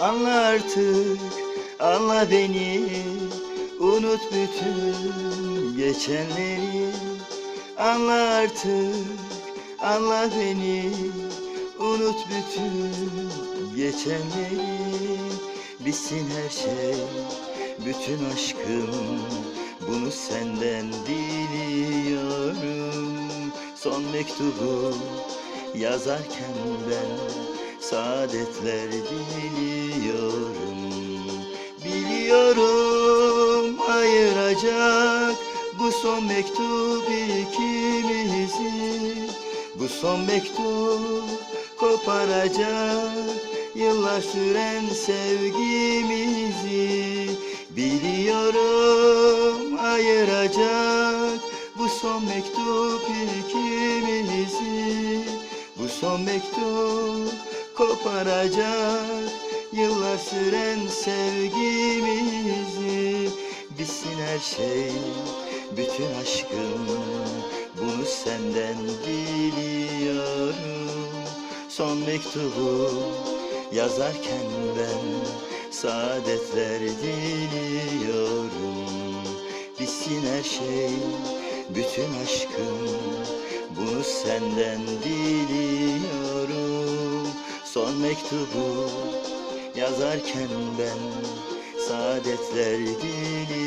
Anla artık, anla beni. Unut bütün geçenleri. Anla artık, anla beni. Unut bütün geçenleri. Bitsin her şey, bütün aşkım. Bunu senden diliyorum. Son mektubu yazarken ben Saadetler diliyorum Biliyorum ayıracak Bu son mektup ikimizi. Bu son mektup koparacak Yıllar süren sevgimizi. Biliyorum ayıracak Bu son mektup ikimizi. Bu son mektup koparacak. Yıllar süren sevgimizi Bitsin her şey, bütün aşkım Bunu senden diliyorum Son mektubu yazarken ben Saadetler diliyorum. Bitsin her şey, bütün aşkım Bunu senden diliyorum Son mektubu yazarken ben Saadetler diliyorum